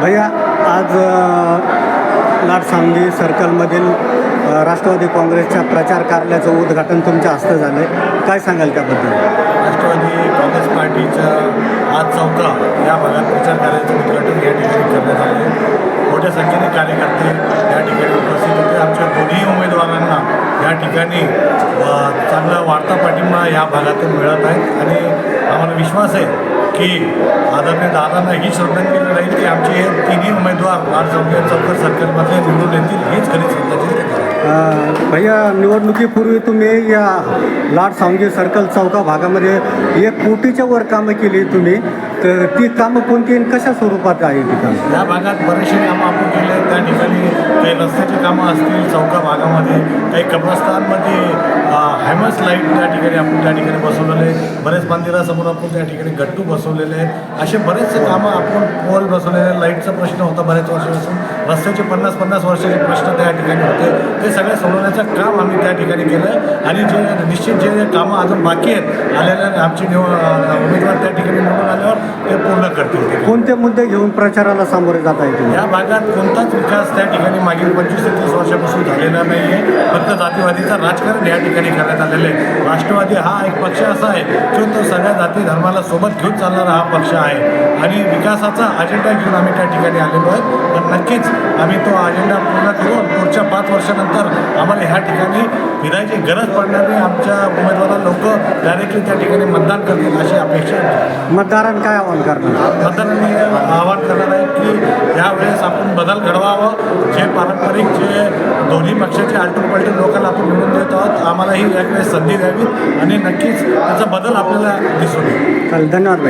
भैया आज लाट लाटसांगली सर्कलमधील राष्ट्रवादी काँग्रेसच्या प्रचार कार्यालयाचं उद्घाटन तुमच्या हस्ते झालं आहे काय सांगाल त्याबद्दल? राष्ट्रवादी काँग्रेस पार्टीच्या आज चौथा या भागात प्रचार कार्यालयाचं उद्घाटन या ठिकाणी करण्यात आले मोठ्या संख्येने कार्यकर्ते या ठिकाणी उपस्थित होते. आमच्या दोन्ही उमेदवारांना या ठिकाणी चांगला वाढता पाठिंबा या भागातून मिळत आहे. आणि आम्हाला विश्वास आहे की आदरणीय दादांना ही श्रद्धांजली राहील की आमचे हे तिन्ही उमेदवार आज चौका चौकर सर्कलमध्ये निवडून येतील हीच खरी श्रद्धांजली भैया निवडणुकीपूर्वी तुम्ही या लाट सांगी सर्कल चौका भागामध्ये एक कोटीच्या वर कामं केली तुम्ही. तर ती कामं कोणती आणि कशा स्वरूपात आहे ती कामं? या भागात बरेचसे कामं आपण केले आहेत. त्या ठिकाणी काही रस्त्याची कामं असतील चौका भागामध्ये काही कब्रस्तानमध्ये हॅमस लाइट त्या ठिकाणी आपण त्या ठिकाणी बसवलेले आहे. बरेच मंदिरासमोर आपण त्या ठिकाणी गट्टू बसवलेले आहेत. असे बरेचसे कामं आपण पोल बसवलेले लाईटचा प्रश्न होता बऱ्याच वर्षापासून. रस्त्याचे पन्नास पन्नास वर्षाचे प्रश्न त्या ठिकाणी होते. ते सगळे सोडवण्याचं काम आम्ही त्या ठिकाणी केलं. आणि जे निश्चित जे कामं अजून बाकी आहेत आलेल्या आमचे निव उमेदवार त्या ठिकाणी निवडून आल्यावर ते पूर्ण करतील. कोणते मुद्दे घेऊन प्रचाराला सामोरे जात आहे तुम्ही? या भागात कोणताच विकास त्या ठिकाणी मागील पंचवीस ते तीस वर्षापासून झालेला नाही आहे फक्त जातीवादीचं राजकारण या ठिकाणी ठिकाणी करण्यात आलेले आहे. राष्ट्रवादी हा एक पक्ष असा आहे की तो सगळ्या जाती धर्माला सोबत घेऊन चालणारा हा पक्ष आहे. आणि विकासाचा अजेंडा घेऊन आम्ही त्या ठिकाणी आलेलो आहे. तर नक्कीच आम्ही तो अजेंडा पूर्ण करून पुढच्या पाच वर्षानंतर आम्हाला ह्या ठिकाणी फिरायची गरज पडणार नाही आमच्या उमेदवाराला लोक डायरेक्टली त्या ठिकाणी मतदान करतील अशी अपेक्षा आहे. मतदारांना काय आवाहन करणार? मतदारांनी आवाहन करणार आहे की यावेळेस आपण बदल घडवावं. जे पारंपरिक जे दोन्ही पक्षाचे आलटून पलटून लोकांना आपण निवडून देत आहोत आम्हालाही यावेळेस संधी द्यावी आणि नक्कीच त्याचा बदल आपल्याला दिसून येईल. चालेल धन्यवाद